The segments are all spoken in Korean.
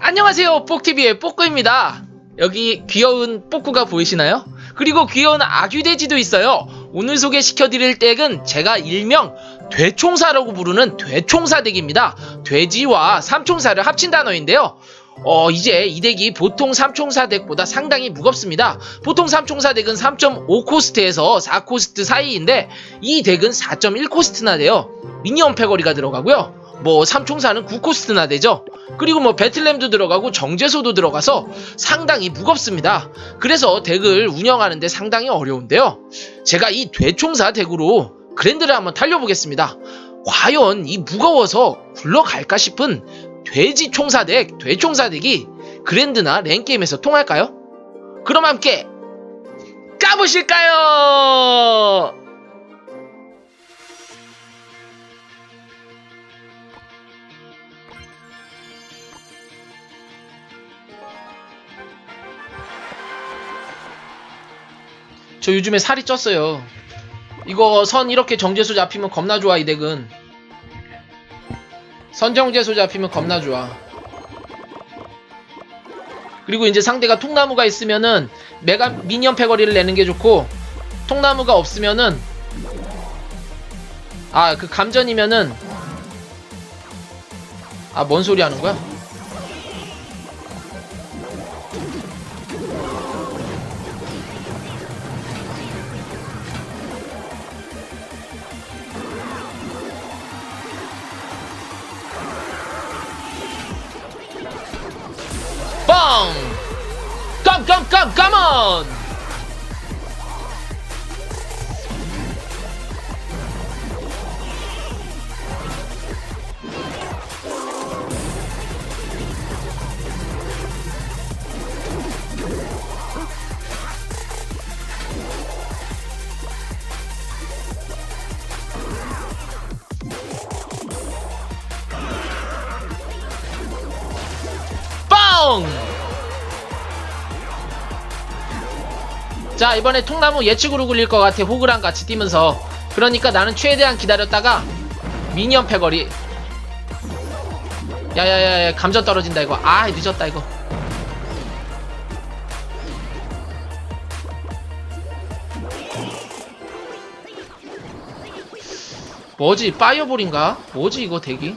안녕하세요 뽁TV의 뽁꾸입니다. 여기 귀여운 뽁꾸가 보이시나요? 그리고 귀여운 아귀돼지도 있어요. 오늘 소개시켜드릴 덱은 제가 일명 돼총사라고 부르는 돼총사 덱입니다. 돼지와 삼총사를 합친 단어인데요 어 이제 이 덱이 보통 삼총사 덱보다 상당히 무겁습니다 보통 삼총사 덱은 3.5코스트에서 4코스트 사이인데 이 덱은 4.1코스트나 돼요 미니언 패거리가 들어가고요 뭐 삼총사는 9코스트나 되죠. 그리고 뭐 배틀램도 들어가고 정제소도 들어가서 상당히 무겁습니다. 그래서 덱을 운영하는데 상당히 어려운데요. 제가 이 돼총사 덱으로 그랜드를 한번 달려보겠습니다. 과연 이 무거워서 굴러갈까 싶은 돼지 총사 덱, 돼총사 덱이 그랜드나 랭게임에서 통할까요? 그럼 함께 까보실까요? 저 요즘에 살이 쪘어요. 이거 선 이렇게 정제소 잡히면 겁나 좋아 이 덱은. 선정제소 잡히면 겁나 좋아. 그리고 이제 상대가 통나무가 있으면은 메가 미니언 패거리를 내는 게 좋고 통나무가 없으면은 아 그 감전이면은 아 뭔 소리 하는 거야? 까 자 이번에 통나무 예측으로 굴릴 것 같아 호그랑 같이 뛰면서. 그러니까 나는 최대한 기다렸다가 미니언 패거리. 야야야야 감전 떨어진다 이거. 아 늦었다 이거. 뭐지? 파이어볼인가? 뭐지 이거 대기?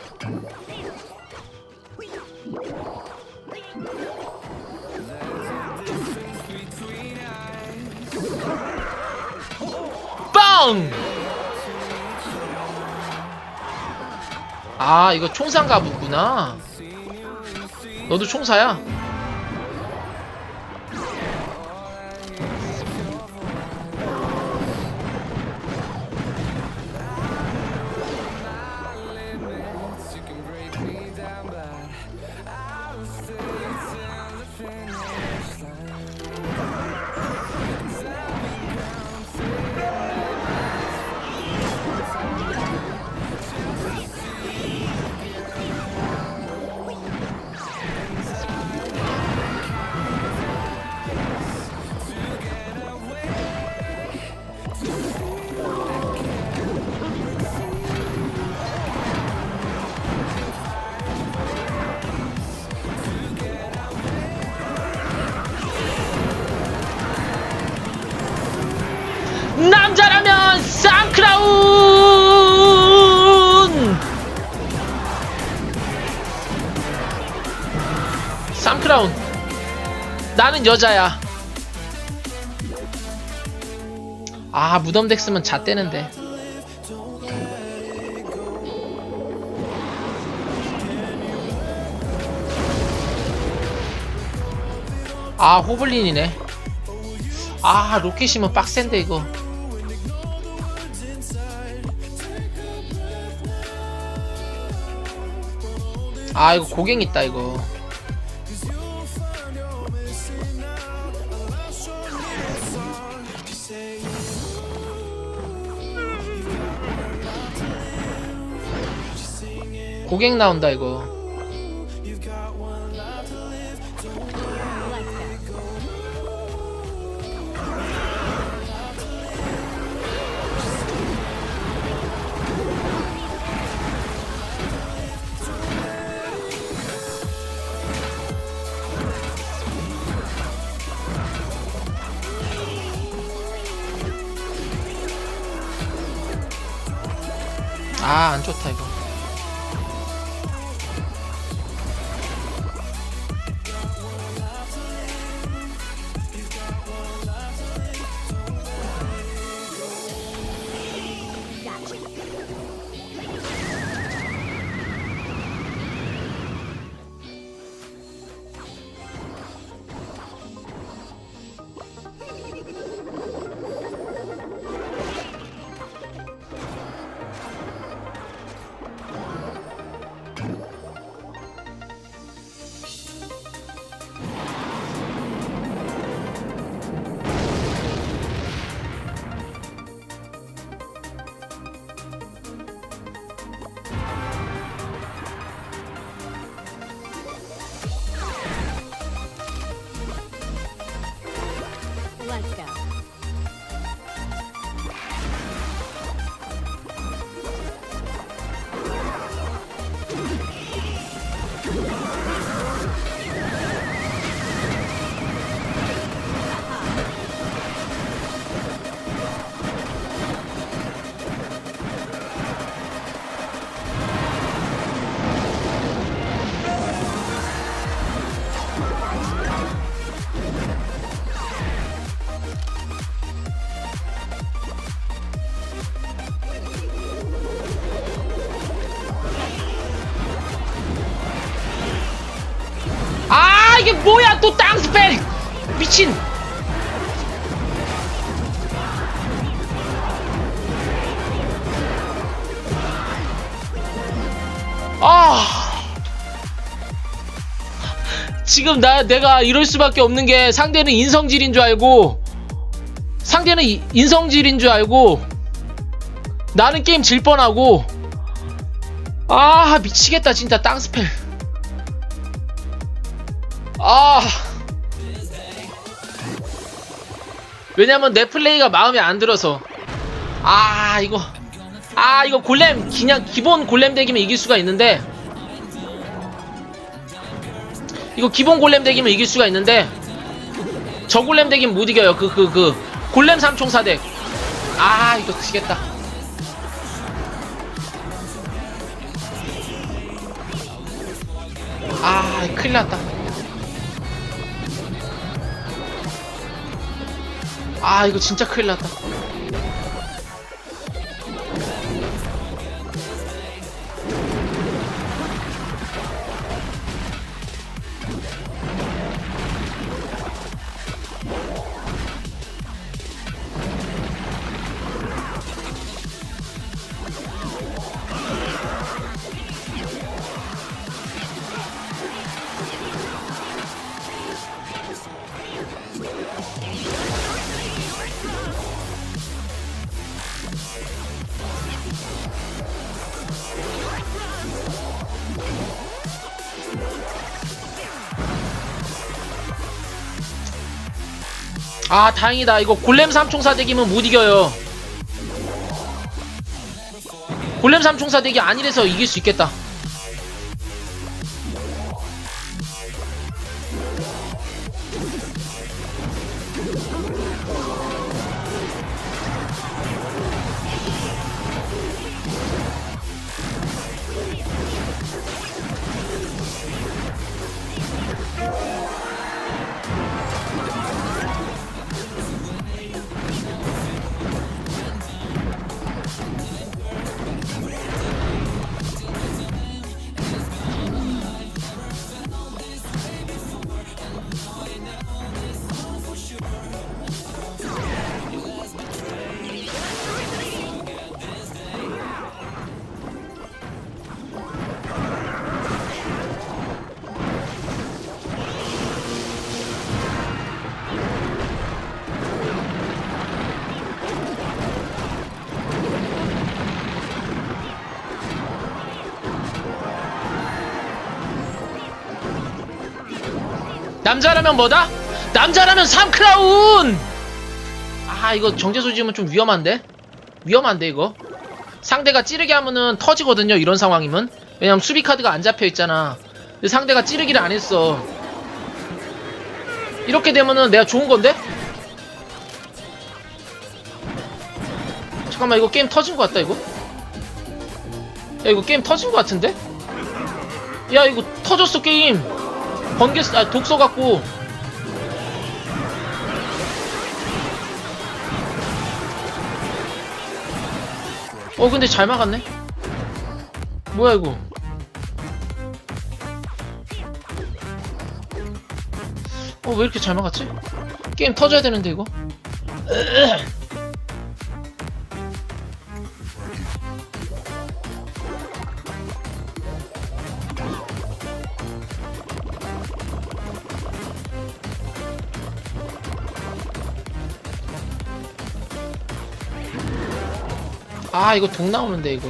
아 이거 총상 가부구나 너도 총사야? 나는 여자야. 아, 무덤 덱 쓰면 잣대는데. 아, 호블린이네. 아, 로켓이면 빡센데, 이거. 아 이거 고갱 있다 이거 고객 나온다 이거 아, 안 좋다, 이거. 아 지금 나 내가 이럴 수밖에 없는 게 상대는 인성질인 줄 알고 상대는 이- 인성질인 줄 알고 나는 게임 질 뻔하고 아 미치겠다 진짜 땅 스펠 아. 왜냐면 내 플레이가 마음에 안 들어서. 아, 이거. 아, 이거 골렘, 그냥 기본 골렘 덱이면 이길 수가 있는데. 이거 기본 골렘 덱이면 이길 수가 있는데. 저 골렘 덱이면 못 이겨요. 그, 그, 그. 골렘 삼총사 덱. 아, 이거 지겠다. 아, 큰일 났다. 아 이거 진짜 큰일 났다 아 다행이다. 이거 골렘 삼총사 덱이면 못 이겨요. 골렘 삼총사 덱이 아니래서 이길 수 있겠다 남자라면 뭐다? 남자라면 3크라운! 아 이거 정제소 지으면 좀 위험한데? 위험한데 이거? 상대가 찌르게 하면은 터지거든요 이런 상황이면 왜냐면 수비 카드가 안 잡혀 있잖아 근데 상대가 찌르기를 안 했어 이렇게 되면은 내가 좋은 건데? 잠깐만 이거 게임 터진 것 같다 이거 야 이거 게임 터진 것 같은데? 야 이거 터졌어 게임 번개 아 독서 갖고. 어 근데 잘 막았네? 뭐야 이거? 어 왜 이렇게 잘 막았지? 게임 터져야 되는데 이거 아 이거 독 나오는데 이거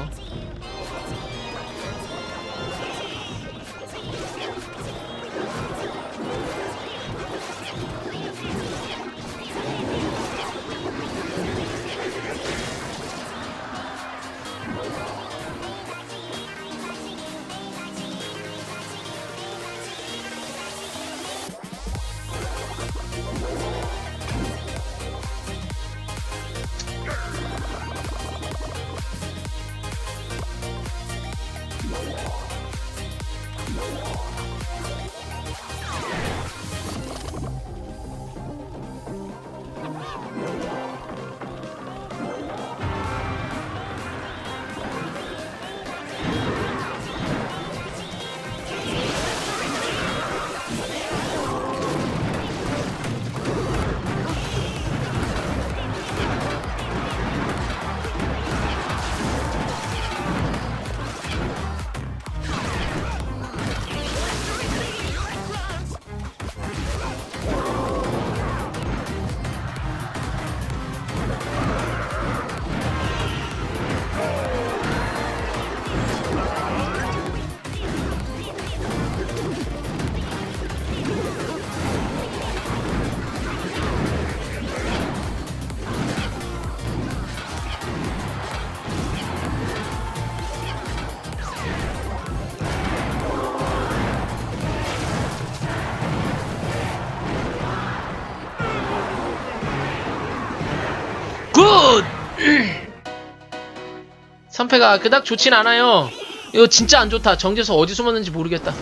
3패가 그닥 좋진 않아요. 이거 진짜 안 좋다. 정재수 어디 숨었는지 모르겠다.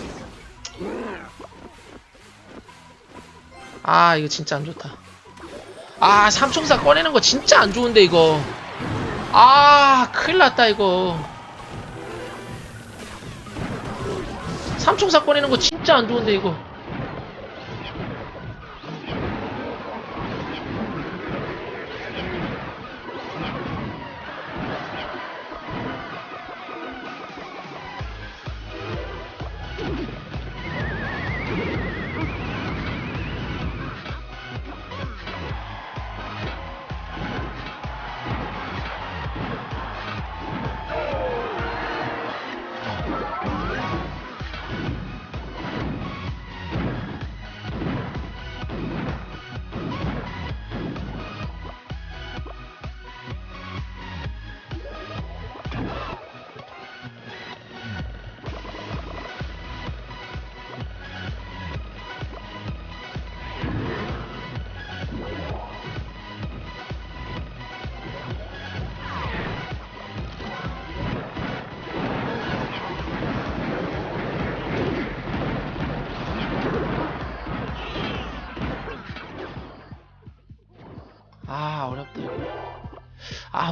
아, 이거 진짜 안 좋다. 아, 삼총사 꺼내는 거 진짜 안 좋은데, 이거. 아, 큰일 났다, 이거. 삼총사 꺼내는 거 진짜 안 좋은데, 이거.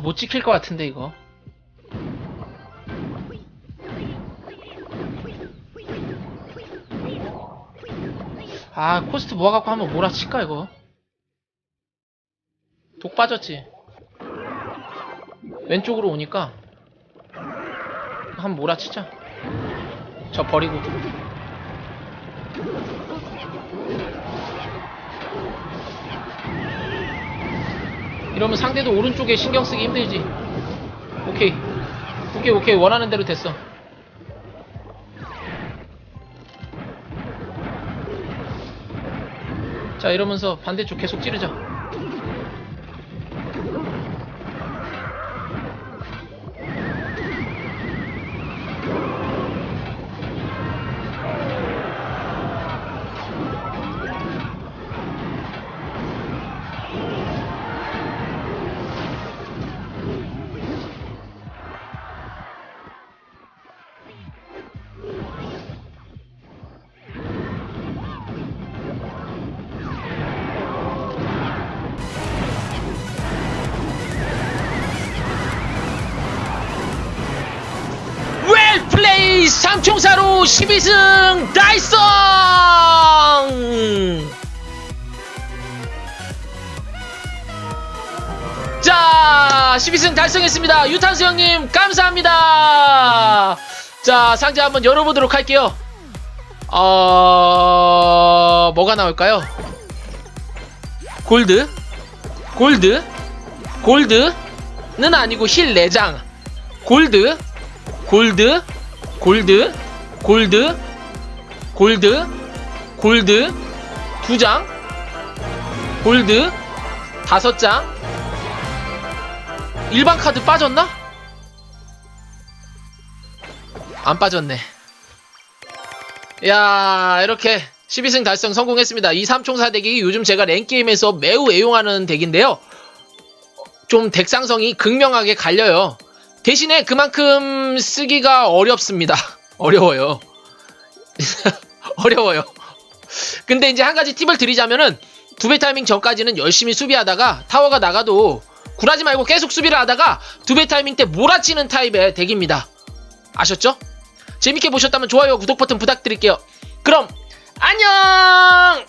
아 못 지킬 것 같은데 이거. 아 코스트 모아갖고 한번 몰아칠까 이거? 독 빠졌지? 왼쪽으로 오니까 한번 몰아치자. 저 버리고 이러면 상대도 오른쪽에 신경 쓰기 힘들지. 오케이. 오케이, 오케이. 원하는 대로 됐어. 자, 이러면서 반대쪽 계속 찌르자. 삼총사로 12승 달성! 자, 12승 달성했습니다. 유탄수 형님, 감사합니다. 자, 상자 한번 열어보도록 할게요. 어, 뭐가 나올까요? 골드, 골드, 골드는 아니고 힐 4장, 골드, 골드, 골드, 골드, 골드, 골드, 2장, 골드, 5장, 일반 카드 빠졌나? 안 빠졌네. 야 이렇게 12승 달성 성공했습니다. 이 삼총사 덱이 요즘 제가 랭게임에서 매우 애용하는 덱인데요. 좀 덱상성이 극명하게 갈려요. 대신에 그만큼 쓰기가 어렵습니다. 어려워요. 어려워요. 근데 이제 한 가지 팁을 드리자면은 두 배 타이밍 전까지는 열심히 수비하다가 타워가 나가도 굴하지 말고 계속 수비를 하다가 두 배 타이밍 때 몰아치는 타입의 덱입니다. 아셨죠? 재밌게 보셨다면 좋아요, 구독 버튼 부탁드릴게요. 그럼 안녕!